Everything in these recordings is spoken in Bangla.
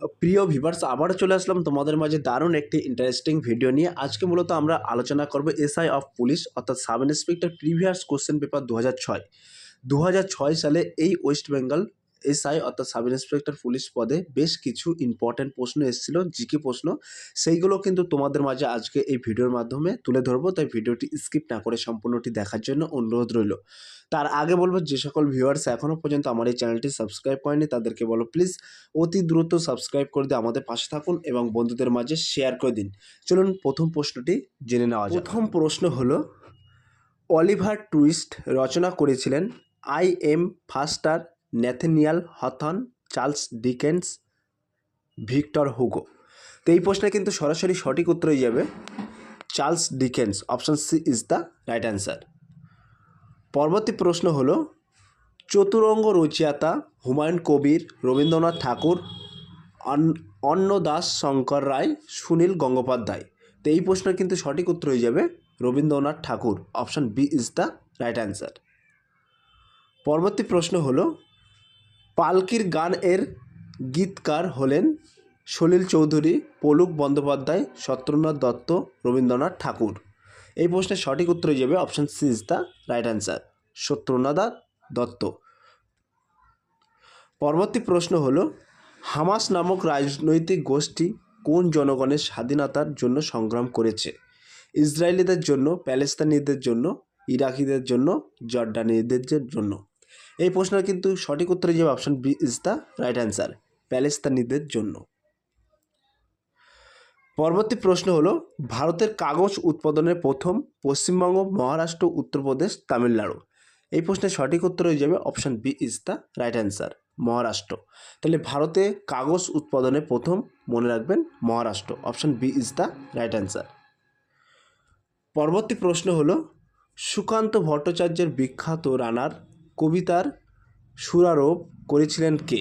প্রিয় ভিভার্স আবারও চলে আসলাম তোমাদের মাঝে দারুণ একটি ইন্টারেস্টিং ভিডিও নিয়ে। আজকে মূলত আমরা আলোচনা করব এসআই অফ পুলিশ অর্থাৎ sub inspector previous question paper দু হাজার ছয় দু সালে এই ওয়েস্ট বেঙ্গল এসআই অর্থাৎ সাব ইন্সপেক্টর পুলিশ পদে বেশ কিছু ইম্পর্ট্যান্ট প্রশ্ন এসেছিল, জিকে প্রশ্ন। সেইগুলো কিন্তু তোমাদের মাঝে আজকে এই ভিডিওর মাধ্যমে তুলে ধরবো, তাই ভিডিওটি স্কিপ না করে সম্পূর্ণটি দেখার জন্য অনুরোধ রইল। তার আগে বলব, যে সকল ভিউয়ার্স এখনও পর্যন্ত আমার এই চ্যানেলটি সাবস্ক্রাইব করেনি তাদেরকে বলো প্লিজ অতি দ্রুত সাবস্ক্রাইব করে দিয়ে আমাদের পাশে থাকুন এবং বন্ধুদের মাঝে শেয়ার করে দিন। চলুন প্রথম প্রশ্নটি জেনে নেওয়া যাক। প্রথম প্রশ্ন হলো, অলিভার টুইস্ট রচনা করেছিলেন E M Forster Nathaniel Hawthorne, Charles Dickens, Victor Hugo. তো এই প্রশ্নে কিন্তু সরাসরি সঠিক উত্তর হয়ে যাবে Charles Dickens. Option C is the right answer. পরবর্তী প্রশ্ন হলো, চতুরঙ্গ রচয়িতা হুমায়ুন কবির, রবীন্দ্রনাথ ঠাকুর, অন- অন্নদাস শঙ্কর রায়, সুনীল গঙ্গোপাধ্যায়। তো এই প্রশ্নের কিন্তু সঠিক উত্তর হয়ে যাবে Rabindranath Tagore. Option B is the right answer. পরবর্তী প্রশ্ন হলো পালকির গান এর গীতকার হলেন সলিল চৌধুরী, পলুক বন্দ্যোপাধ্যায় সত্যেন্দ্রনাথ দত্ত, রবীন্দ্রনাথ ঠাকুর। এই প্রশ্নের সঠিক উত্তর যাবে option C is the right answer Satyendranath Dutta. পরবর্তী প্রশ্ন হল, হামাস নামক রাজনৈতিক গোষ্ঠী কোন জনগণের স্বাধীনতার জন্য সংগ্রাম করেছে? ইসরায়েলিদের জন্য, প্যালেস্তানিদের জন্য, ইরাকিদের জন্য, জর্ডানিদের জন্য? এই প্রশ্নের কিন্তু সঠিক উত্তর যাবে option B is the right answer প্যালেস্তানিদের জন্য। পরবর্তী প্রশ্ন হলো, ভারতের কাগজ উৎপাদনের প্রথম পশ্চিমবঙ্গ, মহারাষ্ট্র, উত্তরপ্রদেশ, তামিলনাড়ু। এই প্রশ্নের সঠিক উত্তর হয়ে যাবে option B is the right answer Maharashtra. তাহলে ভারতে কাগজ উৎপাদনে প্রথম, মনে রাখবেন, Maharashtra. Option B is the right answer পরবর্তী প্রশ্ন হলো, সুকান্ত ভট্টাচার্যের বিখ্যাত রানার কবিতার সুরারোপ করেছিলেন কে?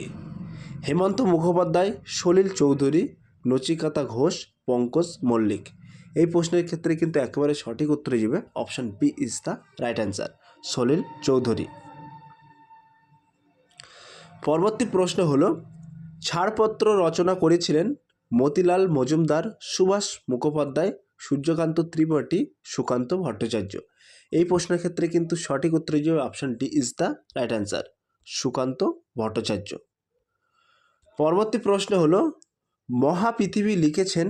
হেমন্ত মুখোপাধ্যায়, সলিল চৌধুরী, নচিকাতা ঘোষ, পঙ্কজ মল্লিক। এই প্রশ্নের ক্ষেত্রে কিন্তু একেবারে সঠিক উত্তর যাবে option B is the right answer, Salil Chowdhury. পরবর্তী প্রশ্ন হল, ছাড়পত্র রচনা করেছিলেন মতিলাল মজুমদার, সুভাষ মুখোপাধ্যায় সূর্যকান্ত ত্রিপাঠী, সুকান্ত ভট্টাচার্য। এই প্রশ্নের ক্ষেত্রে কিন্তু সঠিক উত্তর হয়ে যাবে option D is the right answer Sukanta Bhattacharya. পরবর্তী প্রশ্ন হলো, মহাপৃথিবী লিখেছেন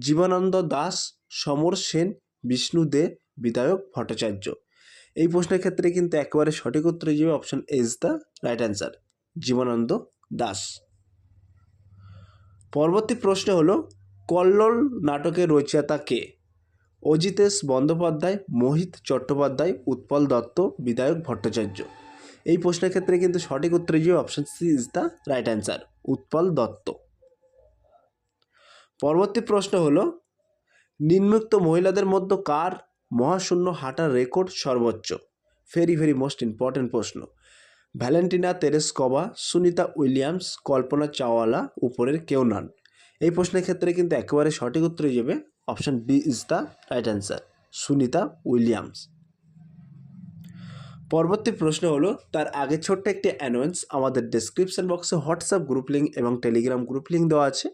জীবনানন্দ দাস, সমর সেন, বিষ্ণু দে, বিধায়ক ভট্টাচার্য। এই প্রশ্নের ক্ষেত্রে কিন্তু একেবারে সঠিক উত্তর যাবে option is the right answer Jibanananda Das. পরবর্তী প্রশ্ন হলো কল্লোল নাটকের রচয়িতা কে? অজিতেশ বন্দ্যোপাধ্যায়, মোহিত চট্টোপাধ্যায়, উৎপল দত্ত, বিধায়ক ভট্টাচার্য। এই প্রশ্নের ক্ষেত্রে কিন্তু সঠিক উত্তর যাবে option C is the right answer Utpal Dutt. পরবর্তী প্রশ্ন হল, নিম্নোক্ত মহিলাদের মধ্যে কার মহাশূন্য হাঁটার রেকর্ড সর্বোচ্চ? ভেরি ভেরি মোস্ট ইম্পর্ট্যান্ট প্রশ্ন। Valentina Tereshkova, Sunita Williams, Kalpana Chawla, উপরের কেউ নন। এই প্রশ্নের ক্ষেত্রে কিন্তু একেবারে সঠিক উত্তর যাবে option B is the right answer, Sunita Williams. পরবর্তী প্রশ্ন হলো, তার আগে ছোট্ট একটি অ্যানোয়েন্স আমাদের ডেসক্রিপশন বক্সে হোয়াটসঅ্যাপ গ্রুপ লিঙ্ক এবং টেলিগ্রাম গ্রুপ লিঙ্ক দেওয়া আছে।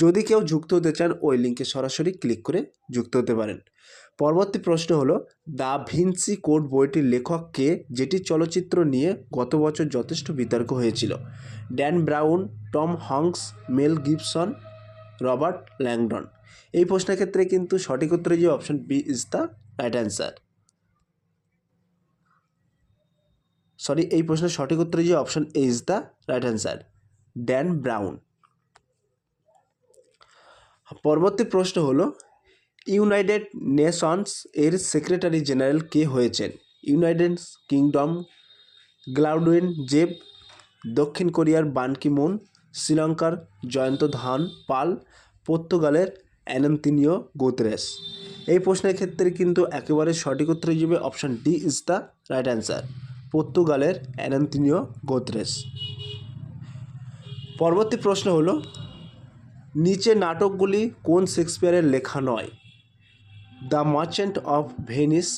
যদি কেউ যুক্ত হতে চান, ওই লিঙ্কে সরাসরি ক্লিক করে যুক্ত হতে পারেন। পরবর্তী প্রশ্ন হলো দ্য ভিনসি কোড বইটির লেখক কে, যেটি চলচ্চিত্র নিয়ে গত বছর যথেষ্ট বিতর্ক হয়েছিল? Dan Brown, Tom Hanks Mel Gibson Robert Langdon. এই প্রশ্নের ক্ষেত্রে কিন্তু সঠিক উত্তরে যে option B is the right answer sorry এই প্রশ্নের সঠিক উত্তরে যে option A is the right answer Dan Brown পরবর্তী প্রশ্ন হলো ইউনাইটেড নেশনস এর সেক্রেটারি জেনারেল কে হয়েছেন? ইউনাইটেড কিংডম গ্লাউডুইন জেব দক্ষিণ কোরিয়ার বানকি মুন শ্রীলঙ্কার জয়ন্ত ধান, পাল, পর্তুগালের অ্যানন্তিনিও গোতরেস। এই প্রশ্নের ক্ষেত্রে কিন্তু একেবারে সঠিক উত্তর হিসেবে option D is the right answer পর্তুগালের অ্যানন্তিনিও গোতরেস। পরবর্তী প্রশ্ন হলো, নিচে নাটকগুলি কোন শেক্সপিয়ারের লেখা নয়? The merchant of Venice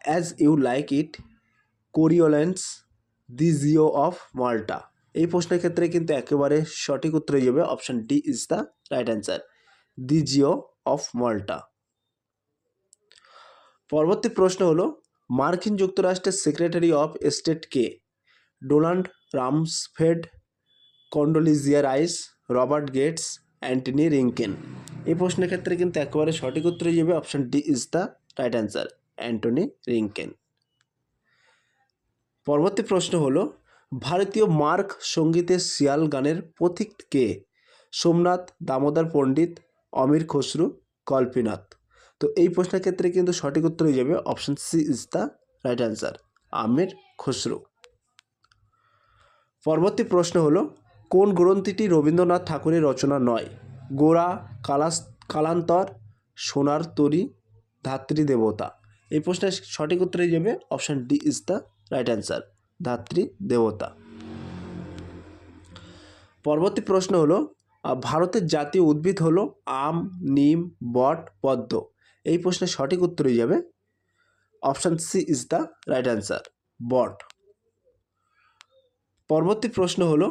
as you like it Coriolanus the Jew of Malta এই প্রশ্নের ক্ষেত্রে কিন্তু একেবারে সঠিক উত্তর হয়ে যাবে option D is the right answer the Jew of Malta পরবর্তী প্রশ্ন হলো, মার্কিন যুক্তরাষ্ট্রের secretary of state K? Donald Rumsfeld, Condoleezza Rice, Robert Gates, Antony Blinken এই প্রশ্নের ক্ষেত্রে কিন্তু একেবারে সঠিক উত্তর হয়ে যাবে option D is the right answer Antony Blinken পরবর্তী প্রশ্ন হলো ভারতীয় মার্ক সঙ্গীতের শিয়াল গানের পথিক কে? সোমনাথ, দামোদর পণ্ডিত, অমির খসরু, কল্পীনাথ। তো এই প্রশ্নের ক্ষেত্রে কিন্তু সঠিক উত্তর হয়ে যাবে option C is the right answer Amir Khusrau. পরবর্তী প্রশ্ন হলো, কোন গ্রন্থিটি রবীন্দ্রনাথ ঠাকুরের রচনা নয়? গোরা, কালাস কালান্তর, সোনার তরী, ধাত্রী দেবতা। এই প্রশ্নের সঠিক উত্তর হয়ে যাবে option D is the right answer ধাত্রী দেবতা। পরবর্তী প্রশ্ন হলো ভারতের জাতীয় উদ্ভিদ হলো আম, নিম, বট, পদ্ম। এই প্রশ্নের সঠিক উত্তর হয়ে যাবে option C is the right answer, বট। পরবর্তী প্রশ্ন হলো,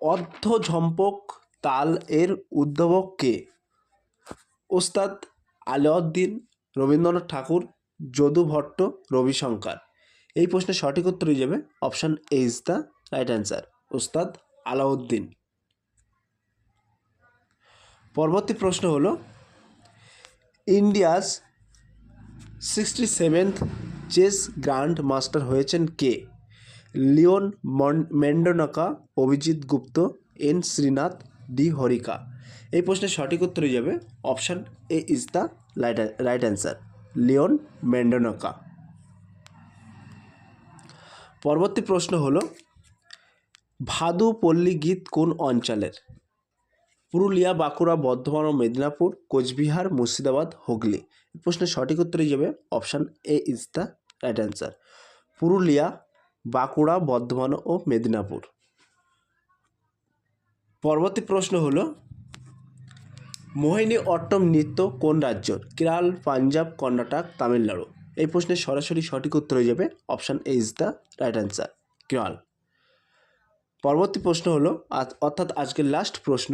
অর্ধঝম্পক তাল এর উদ্ভাবক কে? ওস্তাদ আলাউদ্দিন রবীন্দ্রনাথ ঠাকুর যদু ভট্ট রবিশঙ্কর। এই প্রশ্নের সঠিক উত্তর হয়ে যাবে option A is the right answer Ustad Alauddin. পরবর্তী প্রশ্ন হলো, India's sixty seventh chess grand master হয়েছেন কে? লিওন মন- মেন্ডোনাকা, অভিজিৎ গুপ্ত, এন শ্রীনাথ, ডি হরিকা। এই প্রশ্নের সঠিক উত্তর হয়ে যাবে option A is the right answer Leon Mendonca. পরবর্তী প্রশ্ন হলো, ভাদু পল্লী গীত কোন অঞ্চলের? পুরুলিয়া, বাঁকুড়া, বর্ধমান ও মেদিনীপুর, কোচবিহার, মুর্শিদাবাদ, হুগলি। প্রশ্নের সঠিক উত্তর যাবে option A is the right answer. Purulia, Bankura, Bardhaman ও মেদিনীপুর। পরবর্তী প্রশ্ন হল, মোহিনী অট্টম নৃত্য কোন রাজ্যর? কেরাল, পাঞ্জাব, কর্ণাটক, তামিলনাড়ু। এই প্রশ্নের সরাসরি সঠিক উত্তর হয়ে যাবে option A is the right answer Kerala পরবর্তী প্রশ্ন হলো অর্থাৎ আজকের লাস্ট প্রশ্ন,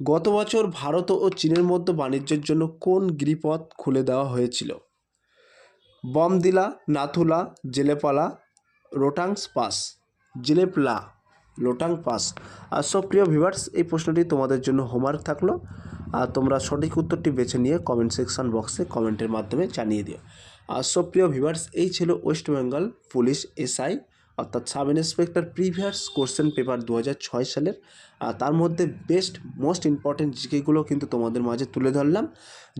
গত বছর ভারত ও চীনের মধ্যে বাণিজ্যের জন্য কোন গিরিপথ খুলে দেওয়া হয়েছিল? Bomdila, Nathula, Jelepla Rohtang pass, Jelepla Rohtang pass. আর সব প্রিয় ভিভার্স এই প্রশ্নটি তোমাদের জন্য হোমওয়ার্ক থাকল। আর তোমরা সঠিক উত্তরটি বেছে নিয়ে কমেন্ট সেকশন বক্সে কমেন্টের মাধ্যমে জানিয়ে দিও। আর সব প্রিয় ভিভার্স এই ছিল ওয়েস্ট বেঙ্গল পুলিশ এসআই, অর্থাৎ sub inspector previous question paper দু সালের। আর তার মধ্যে বেস্ট, মোস্ট ইম্পর্টেন্ট জিকেগুলো কিন্তু তোমাদের মাঝে তুলে ধরলাম।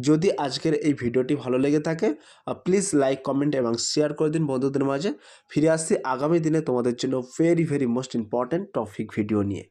যদি আজকের এই ভিডিওটি ভালো লেগে থাকে প্লিজ লাইক কমেন্ট এবং শেয়ার করে দিন বন্ধুদের মাঝে। ফিরে আসছি আগামী দিনে তোমাদের জন্য very very most important topic video নিয়ে।